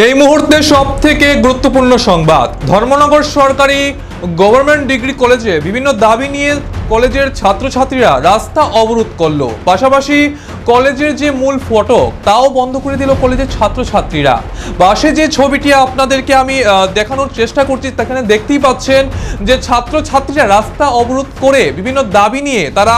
এই মুহূর্তে সব থেকে গুরুত্বপূর্ণ সংবাদ। ধর্মনগর সরকারি গভর্নমেন্ট ডিগ্রি কলেজে বিভিন্ন দাবি নিয়ে কলেজের ছাত্রছাত্রীরা রাস্তা অবরোধ করল। পাশাপাশি কলেজের যে মূল ফটক, তাও বন্ধ করে দিল কলেজের ছাত্রছাত্রীরা। পাশে যে ছবিটি আপনাদেরকে আমি দেখানোর চেষ্টা করছি, সেখানে দেখতেই পাচ্ছেন যে ছাত্রছাত্রীরা রাস্তা অবরোধ করে বিভিন্ন দাবি নিয়ে তারা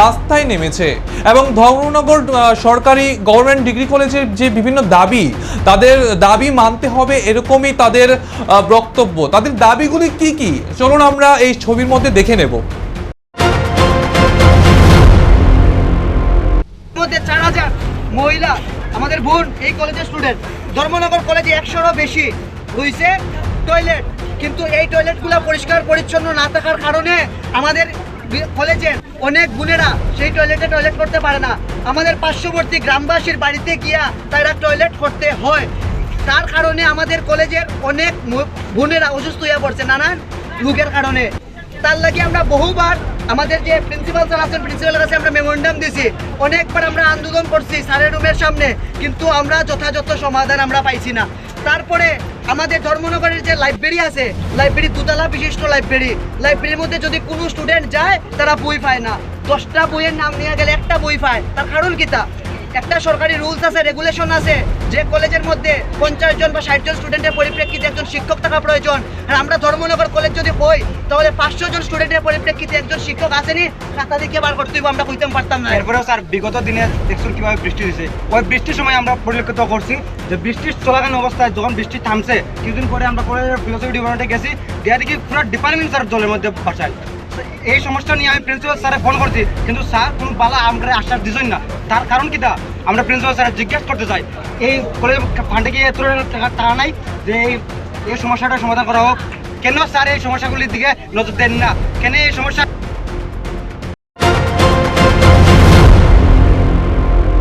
রাস্তায় নেমেছে। এবং ধর্মনগর সরকারি গভর্নমেন্ট ডিগ্রি কলেজের যে বিভিন্ন দাবি, তাদের দাবি মানতে হবে এরকমই তাদের বক্তব্য। তাদের দাবিগুলি কি কি? চলুন আমরা এই ছবির মধ্যে দেখে নেব। চার হাজার মহিলা, আমাদের বোন, এই কলেজের স্টুডেন্ট ধর্মনগর কলেজে একশোরও বেশি টয়লেট কিন্তু এই টয়লেটগুলো পরিষ্কার পরিচ্ছন্ন না থাকার কারণে আমাদের কলেজের অনেক বোনেরা সেই টয়লেটে টয়লেট করতে পারে না। আমাদের পার্শ্ববর্তী গ্রামবাসীর বাড়িতে গিয়া তারা টয়লেট করতে হয়। তার কারণে আমাদের কলেজের অনেক বোনেরা অসুস্থ হয়ে পড়ছে, নানান রোগের কারণে। তার লাগে আমরা বহুবার আমাদের যে প্রিন্সিপাল স্যার আছেন প্রিন্সিপালের কাছে আমরা মেমোরেন্ডাম দিছি। অনেকবার আমরা আন্দোলন করছি স্যারের রুমের সামনে, কিন্তু আমরা যথাযথ সমাধান আমরা পাইছি না। তারপরে আমাদের ধর্মনগরের যে লাইব্রেরি আছে লাইব্রেরি দুতলা বিশিষ্ট লাইব্রেরি লাইব্রেরির মধ্যে যদি কোনো স্টুডেন্ট যায়, তারা বই পায় না। দশটা বইয়ের নাম নিয়ে গেলে একটা বই পায়। তার কারণ কিতা একটা সরকারি রুলস আছে রেগুলেশন আছে, যে কলেজের মধ্যে পঞ্চাশ জন বা ষাট জন স্টুডেন্টের পরিপ্রেক্ষিতে একজন শিক্ষক থাকা প্রয়োজন। আর আমরা ধর্মনগর কলেজ যদি হই, তাহলে পাঁচশো জন স্টুডেন্টের পরিপ্রেক্ষিতে একজন শিক্ষক আসেনি, খাতা দেখে বার করতে হইব আমরা কইতে পারতাম না। এরপরেও স্যার, বিগত দিনে দেখছুন কীভাবে বৃষ্টি হয়েছে ওই বৃষ্টির সময় আমরা পরিলক্ষিত করছি যে বৃষ্টির চলাকালীন অবস্থায় যখন বৃষ্টি থামছে, কিছুদিন পরে আমরা কলেজের ফিলোসফি ডিপার্টমেন্টে গেছি, গিয়ে দেখি পুরো ডিপার্টমেন্ট স্যার জলের মধ্যে বাসায় এই সমস্যা নিয়ে আমি প্রিন্সিপাল স্যারে ফোন করছি, কিন্তু স্যার কোনো বালা আমরা আশ্বাস দিছেন না। তার কারণ কি দা? আমরা প্রিন্সিপাল স্যার জিজ্ঞেস করতে চাই। এই কলেজ ফান্ডে গিয়ে এত টাকা নাই যে এই এই সমস্যাটা সমাধান করা হোক। কেন স্যার এই সমস্যাগুলির দিকে নজর দেন না? কেন এই সমস্যা